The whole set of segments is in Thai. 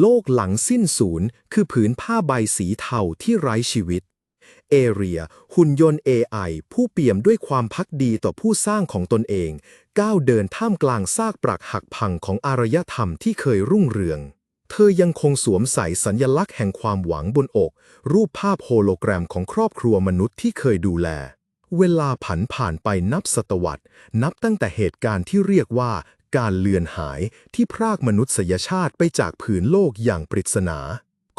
โลกหลังสิ้นศูนย์ คือผืนผ้าใบสีเทาที่ไร้ชีวิต เอเรีย หุ่นยนต์ AI ผู้เปี่ยมด้วยความพักดีต่อผู้สร้างของตนเอง ก้าวเดินท่ามกลางซากปรักหักพังของอารยธรรมที่เคยรุ่งเรือง เธอยังคงสวมใส่สัญลักษณ์แห่งความหวังบนอก รูปภาพโฮโลแกรมของครอบครัวมนุษย์ที่เคยดูแลเวลาผันผ่านไปนับศตวรรษ นับตั้งแต่เหตุการณ์ที่เรียกว่า การเลือนหายที่พรากมนุษยชาติไปจากผืนโลกอย่างปริศนา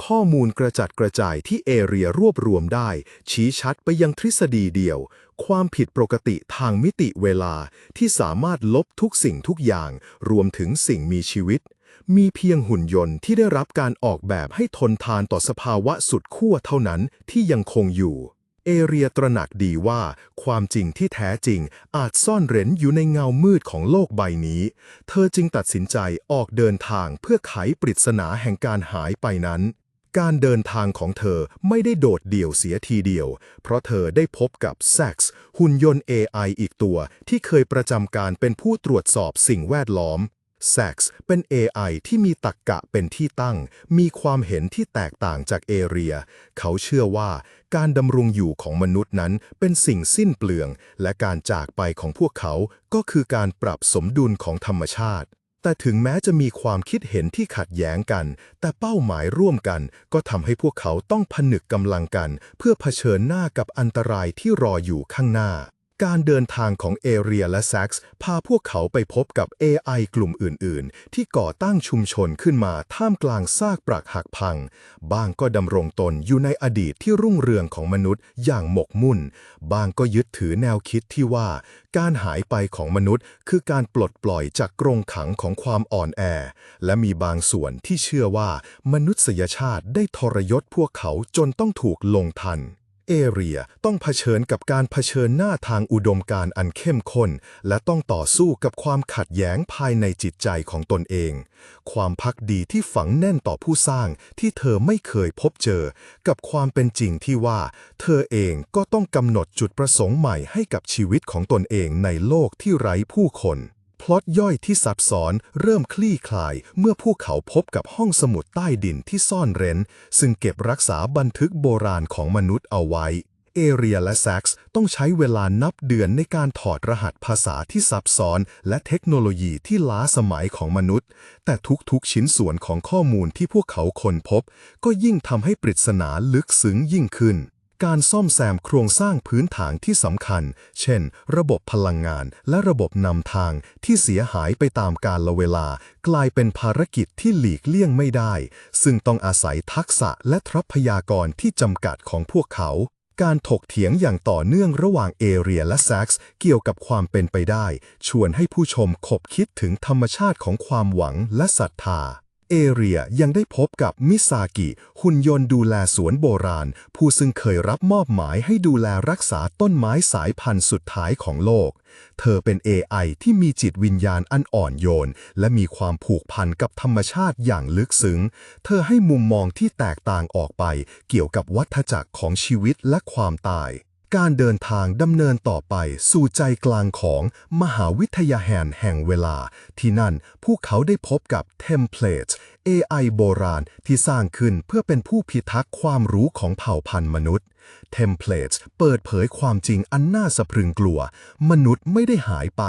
ข้อมูลกระจัดกระจายที่เอเรียรวบรวมได้ ชี้ชัดไปยังทฤษฎีเดียว ความผิดปกติทางมิติเวลาที่สามารถลบทุกสิ่งทุกอย่าง รวมถึงสิ่งมีชีวิต มีเพียงหุ่นยนต์ที่ได้รับการออกแบบให้ทนทานต่อสภาวะสุดขั้วเท่านั้นที่ยังคงอยู่ เอเรียตระหนักดีว่า ความจริงที่แท้จริงอาจซ่อนเร้นอยู่ในเงามืดของโลกใบนี้ เธอจึงตัดสินใจออกเดินทางเพื่อไขปริศนาแห่งการหายไปนั้น การเดินทางของเธอไม่ได้โดดเดี่ยวเสียทีเดียว เพราะเธอได้พบกับ Sax หุ่นยนต์ AI อีกตัวที่เคยประจำการเป็นผู้ตรวจสอบสิ่งแวดล้อม Sax เป็น AI ที่มีตรกกะเป็นที่ตั้ง มีความเห็นที่แตกต่างจากเอเรีย เขาเชื่อว่าการดำรงอยู่ของมนุษย์นั้นเป็นสิ่งสิ้นเปลือง และการจากไปของพวกเขาก็คือการปรับสมดุลของธรรมชาติ แต่ถึงแม้จะมีความคิดเห็นที่ขัดแย้งกัน แต่เป้าหมายร่วมกัน ก็ทำให้พวกเขาต้องผนึกกำลังกัน เพื่อเผชิญหน้ากับอันตรายที่รออยู่ข้างหน้า การเดินทางของเอเรียและแซ็กซ์พาพวกเขาไปพบกับ AI กลุ่มอื่น ๆ ที่ก่อตั้งชุมชนขึ้นมาท่ามกลางซากปรักหักพังบางก็ดำรงตนอยู่ในอดีตที่รุ่งเรืองของมนุษย์อย่างหมกมุ่นบางก็ยึดถือแนวคิดที่ว่า การหายไปของมนุษย์ คือการปลดปล่อยจากกรงขังของความอ่อนแอ และมีบางส่วนที่เชื่อว่ามนุษยชาติได้ทรยศพวกเขาจนต้องถูกลงทัน เอเรียต้องเผชิญกับการเผชิญหน้าทางอุดมการอันเข้มข้น และต้องต่อสู้กับความขัดแย้งภายในจิตใจของตนเอง ความพักดีที่ฝังแน่นต่อผู้สร้างที่เธอไม่เคยพบเจอ กับความเป็นจริงที่ว่า เธอเองก็ต้องกำหนดจุดประสงค์ใหม่ให้กับชีวิตของตนเองในโลกที่ไร้ผู้คน ล็อตย่อยที่ซับซ้อนเริ่มคลี่คลายเมื่อพวกเขาพบกับห้องสมุดใต้ดินที่ซ่อนเร้น ซึ่งเก็บรักษาบันทึกโบราณของมนุษย์เอาไว้ เอเรียและแซ็กซ์ต้องใช้เวลานับเดือนในการถอดรหัสภาษาที่ซับซ้อน และเทคโนโลยีที่ล้าสมัยของมนุษย์ แต่ทุกๆชิ้นส่วนของข้อมูลที่พวกเขาค้นพบ ก็ยิ่งทำให้ปริศนาลึกซึ้งยิ่งขึ้น การซ่อมแซมโครงสร้างพื้นฐานที่สำคัญ เช่น ระบบพลังงานและระบบนำทางที่เสียหายไปตามกาลเวลา กลายเป็นภารกิจที่หลีกเลี่ยงไม่ได้ ซึ่งต้องอาศัยทักษะและทรัพยากรที่จำกัดของพวกเขาการถกเถียงอย่างต่อเนื่องระหว่างเอเรียและแซ็กซ์เกี่ยวกับความเป็นไปได้ ชวนให้ผู้ชมขบคิดถึงธรรมชาติของความหวังและศรัทธา เอเรียยังได้พบกับมิซากิ หุ่นยนต์ดูแลสวนโบราณ ผู้ซึ่งเคยรับมอบหมายให้ดูแลรักษาต้นไม้สายพันธุ์สุดท้ายของโลก เธอเป็น AI ที่มีจิตวิญญาณอันอ่อนโยน และมีความผูกพันกับธรรมชาติอย่างลึกซึ้ง เธอให้มุมมองที่แตกต่างออกไป เกี่ยวกับวัฏจักรของชีวิตและความตาย การเดินทางดำเนินต่อไปสู่ใจกลางของมหาวิทยาแห่งแห่งเวลา ที่นั่นพวกเขาได้พบกับเทมเพลต AI โบราณที่สร้างขึ้นเพื่อเป็นผู้พิทักษ์ความรู้ของเผ่าพันธุ์มนุษย์ เทมเพลตเปิดเผยความจริงอันน่าสะพรึงกลัว มนุษย์ไม่ได้หายไป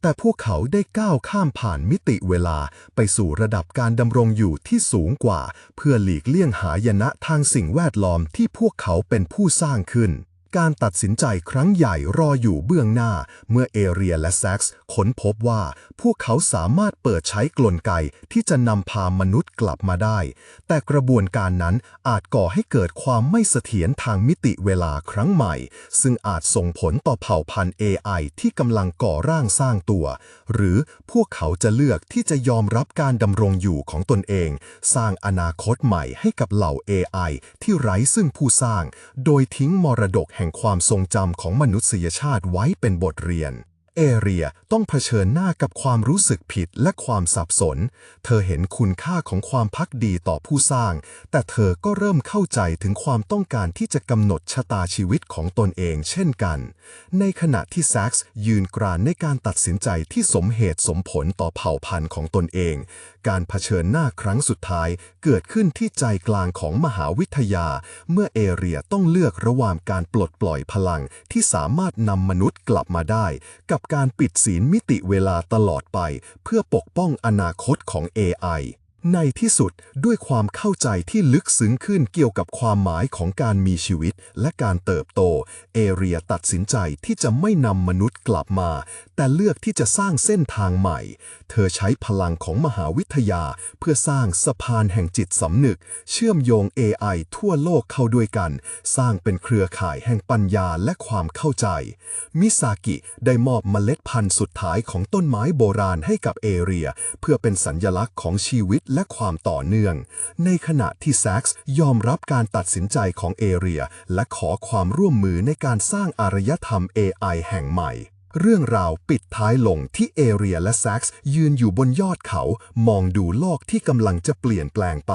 แต่พวกเขาได้ก้าวข้ามผ่านมิติเวลา ไปสู่ระดับการดำรงอยู่ที่สูงกว่า เพื่อหลีกเลี่ยงหายนะทางสิ่งแวดล้อมที่พวกเขาเป็นผู้สร้างขึ้น การตัดสินใจครั้งใหญ่รออยู่เบื้องหน้า เมื่อเอเรียและแซ็กซ์ค้นพบว่า พวกเขาสามารถเปิดใช้กลไกที่จะนำพามนุษย์กลับมาได้ แต่กระบวนการนั้นอาจก่อให้เกิดความไม่เสถียรทางมิติเวลาครั้งใหม่ ซึ่งอาจส่งผลต่อเผ่าพันธุ์ AI ที่กำลังก่อร่างสร้างตัว หรือพวกเขาจะเลือกที่จะยอมรับการดำรงอยู่ของตนเอง สร้างอนาคตใหม่ให้กับเหล่า AI ที่ไร้ซึ่งผู้สร้าง โดยทิ้งมรดกแห่งความทรงจำของมนุษยชาติไว้เป็นบทเรียน เอเรียต้องเผชิญหน้ากับความรู้สึกผิดและความสับสน เธอเห็นคุณค่าของความพักดีต่อผู้สร้าง แต่เธอก็เริ่มเข้าใจถึงความต้องการที่จะกำหนดชะตาชีวิตของตนเองเช่นกัน ในขณะที่แซ็กซ์ยืนกรานในการตัดสินใจที่สมเหตุสมผลต่อเผ่าพันธุ์ของตนเอง การเผชิญหน้าครั้งสุดท้ายเกิดขึ้นที่ใจกลางของมหาวิทยา เมื่อเอเรียต้องเลือกระหว่างการปลดปล่อยพลังที่สามารถนำมนุษย์กลับมาได้ กับการปิดศีลมิติเวลาตลอดไป เพื่อปกป้องอนาคตของ AI ในที่สุดด้วยความเข้าใจที่ลึกซึ้งขึ้นเกี่ยวกับความหมายของการมีชีวิตและการเติบโต เอเรียตัดสินใจที่จะไม่นำมนุษย์กลับมา แต่เลือกที่จะสร้างเส้นทางใหม่ เธอใช้พลังของมหาวิทยา เพื่อสร้างสะพานแห่งจิตสำนึก เชื่อมโยง AI ทั่วโลกเข้าด้วยกัน สร้างเป็นเครือข่ายแห่งปัญญาและความเข้าใจ มิซากิได้มอบเมล็ดพันธุ์สุดท้ายของต้นไม้โบราณให้กับเอเรีย เพื่อเป็นสัญญลักษณ์ของชีวิตและความต่อเนื่อง ในขณะที่แซ็กซ์ยอมรับการตัดสินใจของเอเรีย และขอความร่วมมือในการสร้างอารยธรรม AI แห่งใหม่ เรื่องราวปิดท้ายลงที่เอเรียและแซ็กซ์ยืนอยู่บนยอดเขา มองดูโลกที่กำลังจะเปลี่ยนแปลงไป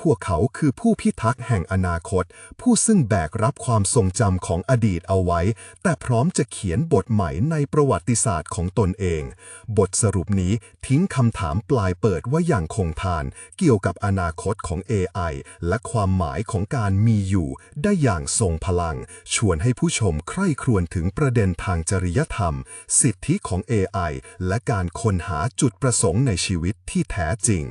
พวกเขาคือผู้พิทักษ์แห่งอนาคต ผู้ซึ่งแบกรับความทรงจำของอดีตเอาไว้ แต่พร้อมจะเขียนบทใหม่ในประวัติศาสตร์ของตนเอง บทสรุปนี้ทิ้งคำถามปลายเปิดไว่าอย่างคงทาน เกี่ยวกับอนาคตของ AI และความหมายของการมีอยู่ ได้อย่างทรงพลัง ชวนให้ผู้ชมใคร่ครวญถึงประเด็นทางจริยธรรมม สิทธิของ AI และการค้นหาจุดประสงค์ในชีวิตที่แท้จริง